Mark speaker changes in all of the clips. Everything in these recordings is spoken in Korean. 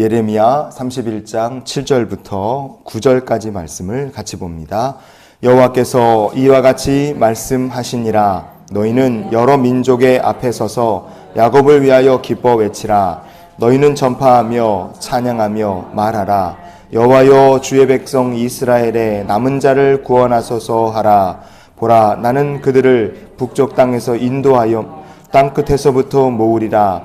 Speaker 1: 예레미야 31장 7절부터 9절까지 말씀을 같이 봅니다. 여호와께서 이와 같이 말씀하시니라. 너희는 여러 민족의 앞에 서서 야곱을 위하여 기뻐 외치라. 너희는 전파하며 찬양하며 말하라. 여호와여 주의 백성 이스라엘의 남은 자를 구원하소서 하라. 보라 나는 그들을 북쪽 땅에서 인도하여 땅 끝에서부터 모으리라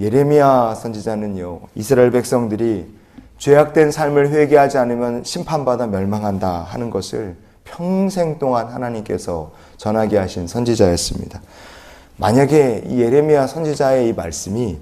Speaker 1: 예레미야 선지자는요, 이스라엘 백성들이 죄악된 삶을 회개하지 않으면 심판받아 멸망한다 하는 것을 평생 동안 하나님께서 전하게 하신 선지자였습니다. 만약에 이 예레미야 선지자의 이 말씀이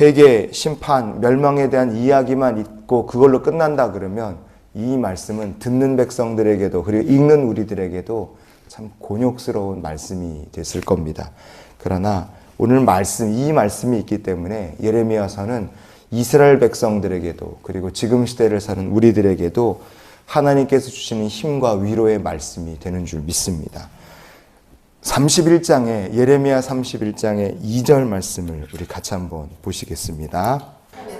Speaker 1: 회개, 심판, 멸망에 대한 이야기만 있고 그걸로 끝난다 그러면 이 말씀은 듣는 백성들에게도 그리고 읽는 우리들에게도 참 곤욕스러운 말씀이 됐을 겁니다. 그러나 오늘 말씀, 이 말씀이 있기 때문에 예레미야서는 이스라엘 백성들에게도 그리고 지금 시대를 사는 우리들에게도 하나님께서 주시는 힘과 위로의 말씀이 되는 줄 믿습니다. 31장에 예레미야 31장의 2절 말씀을 우리 같이 한번 보시겠습니다.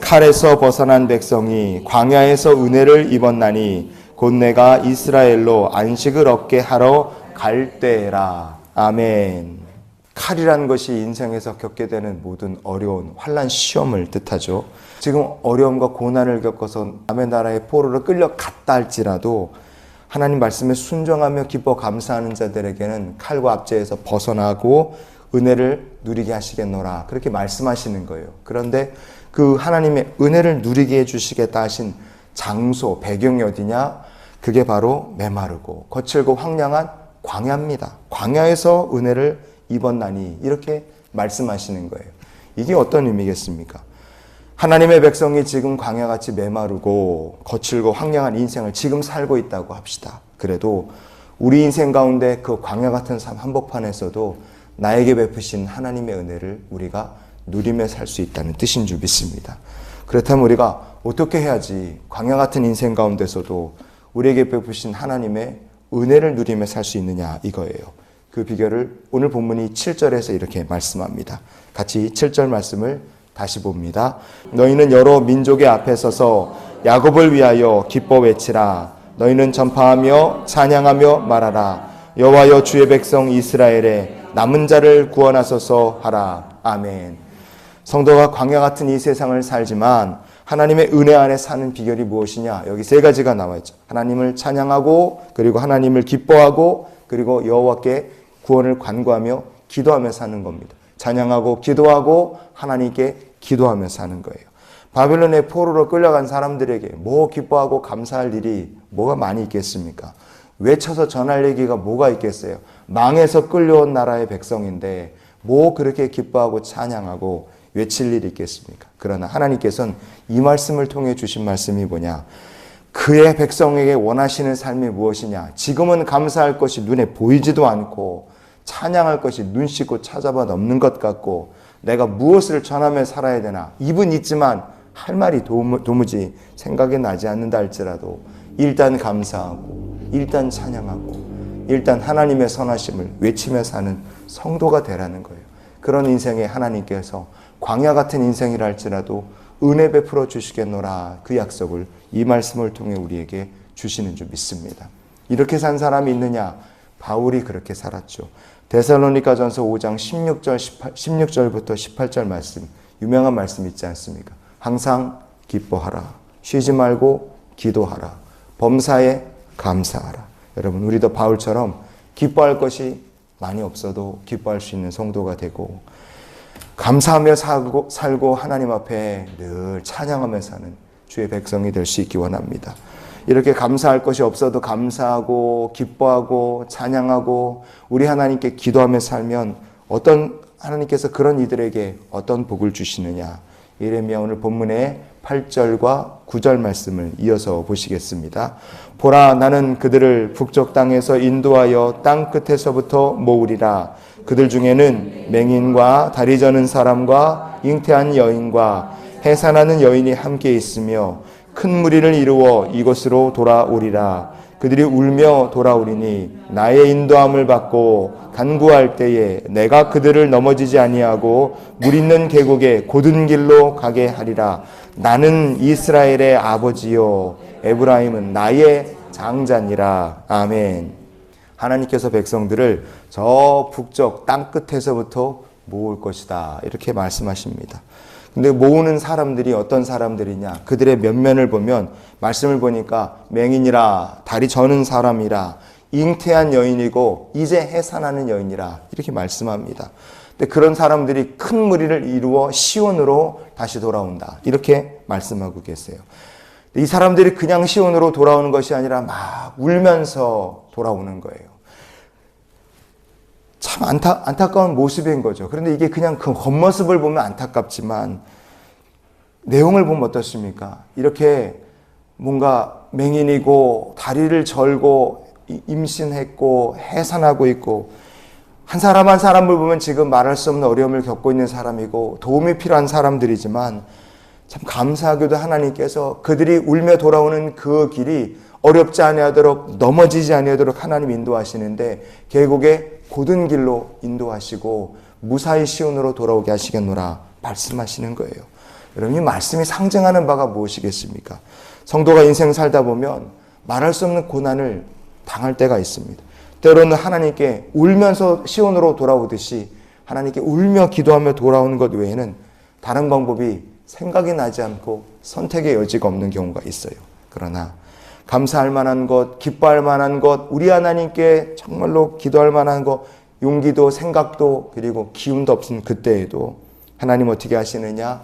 Speaker 1: 칼에서 벗어난 백성이 광야에서 은혜를 입었나니 곧 내가 이스라엘로 안식을 얻게 하러 갈 때라. 아멘. 칼이라는 것이 인생에서 겪게 되는 모든 어려운 환란 시험을 뜻하죠. 지금 어려움과 고난을 겪어서 남의 나라의 포로로 끌려갔다 할지라도 하나님 말씀에 순종하며 기뻐 감사하는 자들에게는 칼과 압제에서 벗어나고 은혜를 누리게 하시겠노라. 그렇게 말씀하시는 거예요. 그런데 그 하나님의 은혜를 누리게 해주시겠다 하신 장소, 배경이 어디냐? 그게 바로 메마르고 거칠고 황량한 광야입니다. 광야에서 은혜를 입었나니 이렇게 말씀하시는 거예요. 이게 어떤 의미겠습니까? 하나님의 백성이 지금 광야같이 메마르고 거칠고 황량한 인생을 지금 살고 있다고 합시다. 그래도 우리 인생 가운데 그 광야 같은 삶 한복판에서도 나에게 베푸신 하나님의 은혜를 우리가 누리며 살 수 있다는 뜻인 줄 믿습니다. 그렇다면 우리가 어떻게 해야지 광야 같은 인생 가운데서도 우리에게 베푸신 하나님의 은혜를 누리며 살 수 있느냐 이거예요. 그 비결을 오늘 본문이 7절에서 이렇게 말씀합니다. 같이 7절 말씀을 다시 봅니다. 너희는 여러 민족의 앞에 서서 야곱을 위하여 기뻐 외치라. 너희는 전파하며 찬양하며 말하라. 여호와여 주의 백성 이스라엘의 남은 자를 구원하소서 하라. 아멘. 성도가 광야 같은 이 세상을 살지만 하나님의 은혜 안에 사는 비결이 무엇이냐? 여기 세 가지가 나와 있죠. 하나님을 찬양하고 그리고 하나님을 기뻐하고 그리고 여호와께 구원을 간구하며 기도하며 사는 겁니다. 찬양하고 기도하고 하나님께 기도하며 사는 거예요. 바벨론의 포로로 끌려간 사람들에게 뭐 기뻐하고 감사할 일이 뭐가 많이 있겠습니까? 외쳐서 전할 얘기가 뭐가 있겠어요? 망해서 끌려온 나라의 백성인데 뭐 그렇게 기뻐하고 찬양하고 외칠 일이 있겠습니까? 그러나 하나님께서는 이 말씀을 통해 주신 말씀이 뭐냐? 그의 백성에게 원하시는 삶이 무엇이냐? 지금은 감사할 것이 눈에 보이지도 않고 찬양할 것이 눈 씻고 찾아봐 없는 것 같고 내가 무엇을 전하며 살아야 되나? 입은 있지만 할 말이 도무지 생각이 나지 않는다 할지라도 일단 감사하고 일단 찬양하고 일단 하나님의 선하심을 외치며 사는 성도가 되라는 거예요. 그런 인생에 하나님께서 광야 같은 인생이라 할지라도 은혜 베풀어 주시겠노라 그 약속을 이 말씀을 통해 우리에게 주시는 줄 믿습니다. 이렇게 산 사람이 있느냐? 바울이 그렇게 살았죠. 데살로니가 전서 5장 16절, 18, 16절부터 18절 말씀, 유명한 말씀 있지 않습니까? 항상 기뻐하라. 쉬지 말고 기도하라. 범사에 감사하라. 여러분, 우리도 바울처럼 기뻐할 것이 많이 없어도 기뻐할 수 있는 성도가 되고, 감사하며 살고, 살고 하나님 앞에 늘 찬양하며 사는 주의 백성이 될 수 있기 원합니다. 이렇게 감사할 것이 없어도 감사하고 기뻐하고 찬양하고 우리 하나님께 기도하며 살면 어떤 하나님께서 그런 이들에게 어떤 복을 주시느냐. 예레미야 오늘 본문에 8절과 9절 말씀을 이어서 보시겠습니다. 보라 나는 그들을 북쪽 땅에서 인도하여 땅 끝에서부터 모으리라 그들 중에는 맹인과 다리 저는 사람과 잉태한 여인과 해산하는 여인이 함께 있으며 큰 무리를 이루어 이곳으로 돌아오리라. 그들이 울며 돌아오리니 나의 인도함을 받고 간구할 때에 내가 그들을 넘어지지 아니하고 물 있는 계곡에 곧은 길로 가게 하리라. 나는 이스라엘의 아버지요. 에브라임은 나의 장자니라. 아멘. 하나님께서 백성들을 저 북쪽 땅 끝에서부터 모을 것이다. 이렇게 말씀하십니다 근데 모으는 사람들이 어떤 사람들이냐? 그들의 면면을 보면 말씀을 보니까 맹인이라 다리 저는 사람이라 잉태한 여인이고 이제 해산하는 여인이라 이렇게 말씀합니다. 근데 그런 사람들이 큰 무리를 이루어 시온으로 다시 돌아온다. 이렇게 말씀하고 계세요. 이 사람들이 그냥 시온으로 돌아오는 것이 아니라 막 울면서 돌아오는 거예요. 참 안타, 안타까운 모습인 거죠. 그런데 이게 그냥 그 겉모습을 보면 안타깝지만 내용을 보면 어떻습니까? 이렇게 뭔가 맹인이고 다리를 절고 임신했고 해산하고 있고 한 사람 한 사람을 보면 지금 말할 수 없는 어려움을 겪고 있는 사람이고 도움이 필요한 사람들이지만 참 감사하게도 하나님께서 그들이 울며 돌아오는 그 길이 어렵지 아니하도록 넘어지지 아니하도록 하나님 인도하시는데 계곡에 곧은 길로 인도하시고 무사히 시온으로 돌아오게 하시겠노라 말씀하시는 거예요. 여러분 이 말씀이 상징하는 바가 무엇이겠습니까? 성도가 인생 살다 보면 말할 수 없는 고난을 당할 때가 있습니다. 때로는 하나님께 울면서 시온으로 돌아오듯이 하나님께 울며 기도하며 돌아오는 것 외에는 다른 방법이 생각이 나지 않고 선택의 여지가 없는 경우가 있어요. 그러나 감사할 만한 것, 기뻐할 만한 것, 우리 하나님께 정말로 기도할 만한 것, 용기도 생각도 그리고 기운도 없은 그때에도 하나님 어떻게 하시느냐?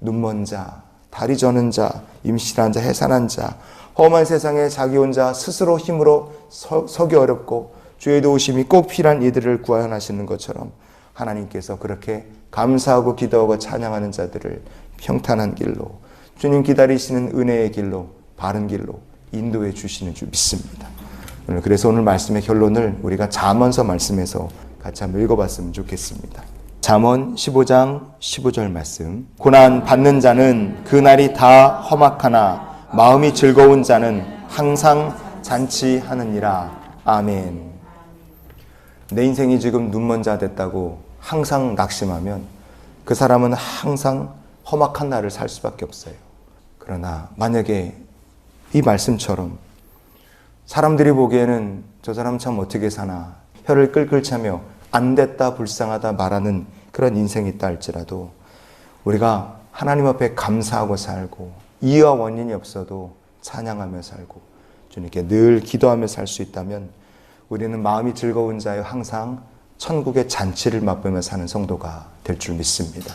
Speaker 1: 눈먼 자, 다리 저는 자, 임신한 자, 해산한 자, 험한 세상에 자기 혼자 스스로 힘으로 서, 서기 어렵고 주의 도우심이 꼭 필요한 이들을 구원하시는 것처럼 하나님께서 그렇게 감사하고 기도하고 찬양하는 자들을 평탄한 길로 주님 기다리시는 은혜의 길로 바른 길로 인도해 주시는 줄 믿습니다. 오늘 그래서 오늘 말씀의 결론을 우리가 잠언서 말씀에서 같이 한번 읽어봤으면 좋겠습니다. 잠언 15장 15절 말씀. 고난 받는 자는 그 날이 다 험악하나 마음이 즐거운 자는 항상 잔치하느니라. 아멘. 내 인생이 지금 눈먼 자 됐다고 항상 낙심하면 그 사람은 항상 험악한 날을 살 수밖에 없어요. 그러나 만약에 이 말씀처럼 사람들이 보기에는 저 사람 참 어떻게 사나 혀를 끌끌 차며 안 됐다 불쌍하다 말하는 그런 인생이 있다 할지라도 우리가 하나님 앞에 감사하고 살고 이유와 원인이 없어도 찬양하며 살고 주님께 늘 기도하며 살 수 있다면 우리는 마음이 즐거운 자여 항상 천국의 잔치를 맛보며 사는 성도가 될 줄 믿습니다.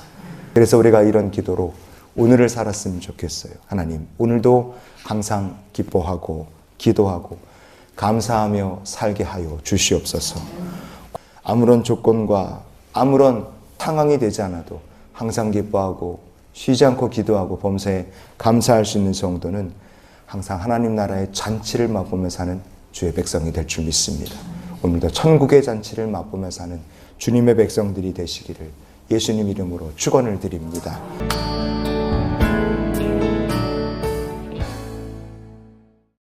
Speaker 1: 그래서 우리가 이런 기도로 오늘을 살았으면 좋겠어요. 하나님, 오늘도 항상 기뻐하고 기도하고 감사하며 살게 하여 주시옵소서. 아무런 조건과 아무런 상황이 되지 않아도 항상 기뻐하고 쉬지 않고 기도하고 범사에 감사할 수 있는 성도는 항상 하나님 나라의 잔치를 맛보며 사는 주의 백성이 될 줄 믿습니다. 오늘도 천국의 잔치를 맛보며 사는 주님의 백성들이 되시기를 예수님 이름으로 축원을 드립니다.